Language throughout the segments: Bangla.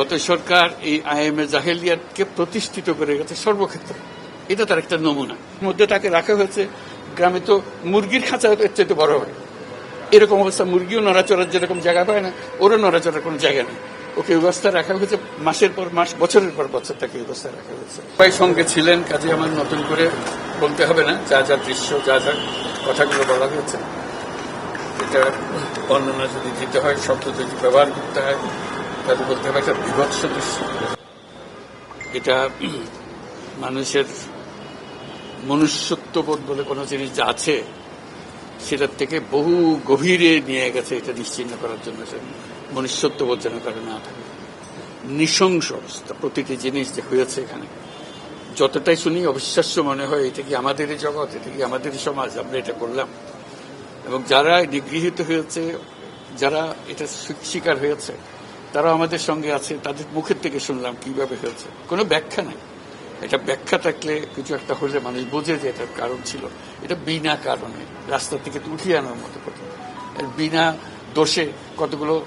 গত সরকার এই আইএমএ জাহেলিয়াতকে প্রতিষ্ঠিত করে গেছে সর্বক্ষেত্রে। এটা তার একটা নমুনা। মধ্যে তাকে রাখা হয়েছে, গ্রামে তো মুরগির খাঁচা চাইতে বড় হয়। এরকম অবস্থা, মুরগিও নড়াচড়ার যেরকম জায়গা পায় না, ওরও নড়াচড়ার কোনো জায়গা নেই। ওকে ব্যবস্থা রাখা হয়েছে, মাসের পর মাস, বছরের পর বছর তাকে ব্যবস্থা রাখা হয়েছে। সবাই সঙ্গে ছিলেন, কাজে আমার নতুন করে বলতে হবে না, যা যা দৃশ্য, যা যা কথাগুলো বলা হয়েছে। এটা বর্ণনা যদি দিতে হয়, শব্দ যদি ব্যবহার করতে হয় তাহলে বলতে একটা বিভৎস দৃশ্য। এটা মানুষের মনুষ্যত্ববোধ বলে কোনো জিনিস যা আছে, সেটার থেকে বহু গভীরে নিয়ে গেছে, এটা নিশ্চিন্ন করার জন্য মনুষ্যত্ববোধ যেন কারও না থাকে। নৃশংস অবস্থা, প্রতিটি জিনিস যে হয়েছে এখানে। যতটাই শুনি, অবিশ্বাস্য মনে হয়, এটা কি আমাদেরই জগৎ, এটা কি আমাদেরই সমাজ, আমরা এটা করলাম। এবং যারা নিগৃহীত হয়েছে, যারা এটা শিকার হয়েছে তারা আমাদের সঙ্গে আছে তাদের মুখের থেকে শুনলাম কীভাবে হয়েছে। কোনো ব্যাখ্যা নাই। এটা ব্যাখ্যা থাকলে কিছু একটা হলে মানুষ বোঝে যে এটার কারণ ছিল। এটা বিনা কারণে রাস্তা থেকে উঠিয়ে আনার মতো কথা। বিনা দোষে কতগুলো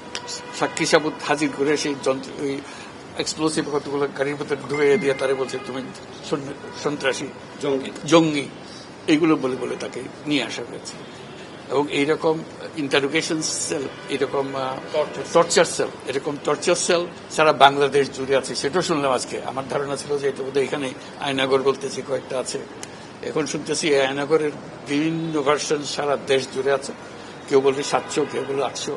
সাক্ষী সাবুত হাজির করে সেই যন্ত্র ওই এক্সপ্লোসিভ কতগুলো গাড়ির ভিতরে ঢুকে দিয়ে তারা বলছে তুমি সন- সন্ত্রাসী জঙ্গি। জঙ্গি। এইগুলো বলে বলে তাকে নিয়ে আসা হয়েছে। এবং এইরকম ইন্টারোগেশন সেল এরকম টর্চার সেল এরকম টর্চার সেল সারা বাংলাদেশ জুড়ে আছে। সেটাও শুনলাম আজকে। আমার ধারণা ছিল যে এটা বোধহয় এখানে আয়নাগর বলতেছি কয়েকটা আছে। এখন শুনতেছি এই আয়নাগরের বিভিন্ন ভার্সন সারা দেশ জুড়ে আছে। কেউ বলছে সাতশো কেউ বলে আটশো।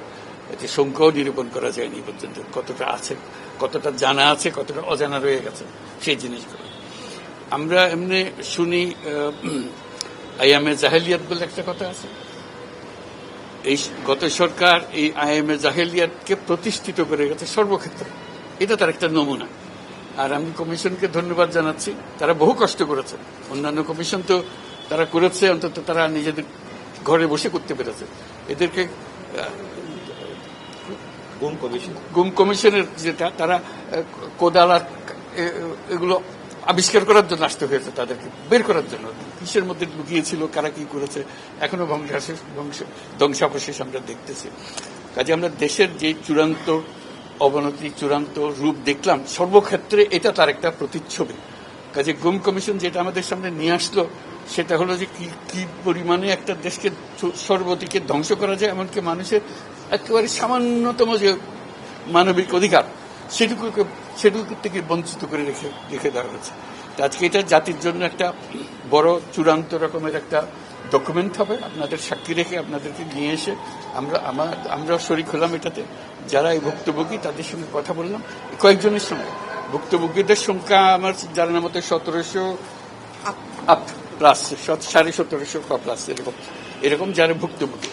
এতে সংখ্যাও নিরূপণ করা যায়নি পর্যন্ত। কতটা আছে কতটা জানা আছে কতটা অজানা রয়ে গেছে সেই জিনিসগুলো। আমরা এমনি শুনি আইএমএ জাহেলিয়াত বলে একটা কথা আছে। এই গত সরকার এই আইএমএ জাহেলিয়াতকে প্রতিষ্ঠিত করে গেছে সর্বক্ষেত্রে। এটা তার একটা নমুনা। আর আমি কমিশনকে ধন্যবাদ জানাচ্ছি। তারা বহু কষ্ট করেছে। অন্যান্য কমিশন তো তারা করেছে অন্তত তারা নিজেদের ঘরে বসে করতে পেরেছে। এদেরকে গুম কমিশন? গুম কমিশনের যেটা তারা কোদাল এগুলো আবিষ্কার করার জন্য আসতে হয়েছে তাদেরকে, বের করার জন্য। কিসের মধ্যে লুকিয়েছিল, কারা কি করেছে, এখনও ধ্বংস- ধ্বংসাবশেষ আমরা দেখতেছি। কাজে আমরা দেশের যে চূড়ান্ত অবনতি, চূড়ান্ত রূপ দেখলাম, সর্বক্ষেত্রে এটা তার একটা প্রতিচ্ছবি। কাজে গুম কমিশন যেটা আমাদের সামনে নিয়ে আসলো, সেটা হলো যে কি কি পরিমাণে একটা দেশকে সর্বদিকে ধ্বংস করা যায়, এমনকি মানুষের একেবারে সামান্যতম যে মানবিক অধিকার, সেটুকুকে সেটুকু থেকে বঞ্চিত করে রেখে রেখে দেওয়া হয়েছে। আজকে এটা জাতির জন্য একটা বড় চূড়ান্ত রকমের একটা ডকুমেন্ট হবে। আপনাদের সাক্ষী রেখে আপনাদেরকে নিয়ে এসে আমরা, আমার আমরা শরিক হলাম এটাতে। যারা এই ভুক্তভোগী, তাদের সঙ্গে কথা বললাম। কয়েকজনের সঙ্গে। ভুক্তভোগীদের সংখ্যা আমার জানার মতো সতেরোশো প্লাস সাড়ে সতেরোশো প্লাস এরকম। এরকম যারা ভুক্তভোগী।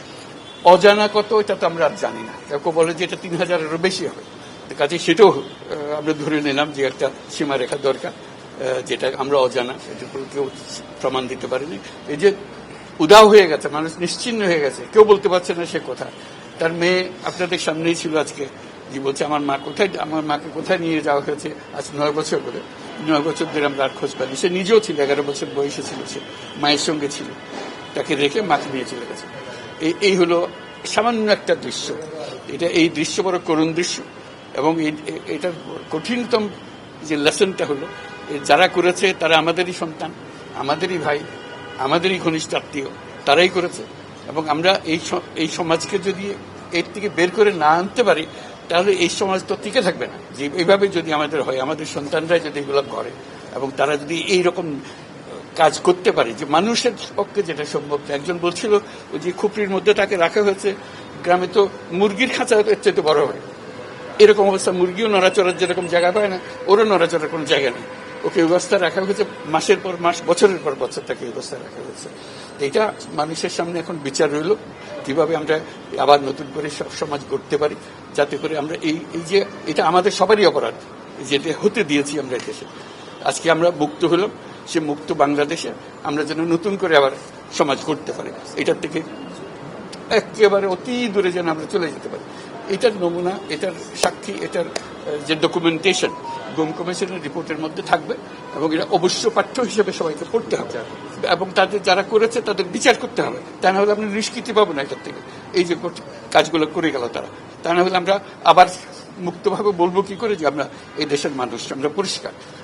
অজানা কত, এটা তো আমরা আর জানি না। কেউ বলে যে এটা তিন হাজারেরও বেশি হবে। কাজে সেটাও আমরা ধরে নিলাম যে একটা সীমারেখা দরকার যেটা আমরা অজানা কোনো কেউ প্রমাণ দিতে পারেনি। এই যে উদাও হয়ে গেছে, মানুষ নিশ্চিন্ন হয়ে গেছে, কেউ বলতে পারছে না সে কথা। তার মেয়ে আপনাদের সামনেই ছিল আজকে, যে বলছে, আমার মা কোথায়, আমার মাকে কোথায় নিয়ে যাওয়া হয়েছে আজ নয় বছর করে নয় বছর ধরে আমরা আর খোঁজ পাইনি। সে নিজেও ছিল, এগারো বছর বয়সে ছিল সে, মায়ের সঙ্গে ছিল। তাকে রেখে মাকে নিয়ে চলে গেছে। এই এই হলো সামান্য একটা দৃশ্য। এটা এই দৃশ্য বড় করুণ দৃশ্য। এবং এটার কঠিনতম যে লেসনটা হলো যারা করেছে তারা আমাদেরই সন্তান, আমাদেরই ভাই, আমাদেরই ঘনিষ্ঠ আত্মীয়, তারাই করেছে। এবং আমরা এই এই সমাজকে যদি এর থেকে বের করে না আনতে পারি, তাহলে এই সমাজ তো টিকে থাকবে না। যে এইভাবে যদি আমাদের হয়, আমাদের সন্তানরাই যদি এগুলো করে, এবং তারা যদি এই রকম কাজ করতে পারে, যে মানুষের পক্ষে যেটা সম্ভব। একজন বলছিল, ওই যে খুপড়ির মধ্যে তাকে রাখা হয়েছে, গ্রামে তো মুরগির খাঁচা এর চাইতে বড় হয়। এরকম অবস্থা, মুরগিও নড়াচড়ার যেরকম জায়গা পায় না, ওরও নড়াচড়ার কোনো জায়গা নেই। ওকে ব্যবস্থা রাখা হয়েছে, মাসের পর মাস, বছরের পর বছর তাকে ব্যবস্থা রাখা হয়েছে। এটা মানুষের সামনে এখন বিচার রইল, কীভাবে আমরা আবার নতুন করে সব সমাজ গড়তে পারি, যাতে করে আমরা এই এই যে, এটা আমাদের সবারই অপরাধ, যেটা হতে দিয়েছি আমরা দেশে। আজকে আমরা মুক্ত হলাম, সে মুক্ত বাংলাদেশে আমরা যেন নতুন করে আবার সমাজ করতে পারি। এটার থেকে একেবারে অতি দূরে যেন আমরা চলে যেতে পারি। এটার নমুনা, এটার সাক্ষী, এটার যে ডকুমেন্টেশন গুম কমিশনের রিপোর্টের মধ্যে থাকবে এবং এটা অবশ্য পাঠ্য হিসেবে সবাইকে পড়তে হবে। এবং তাদের যারা করেছে তাদের বিচার করতে হবে। তা না হলে আপনি নিষ্কৃতি পাবো না এটার থেকে। এই যে কাজগুলো করে গেল তারা। তা না হলে আমরা আবার মুক্তভাবে বলব কি করে যে আমরা এই দেশের মানুষ, আমরা পরিষ্কার।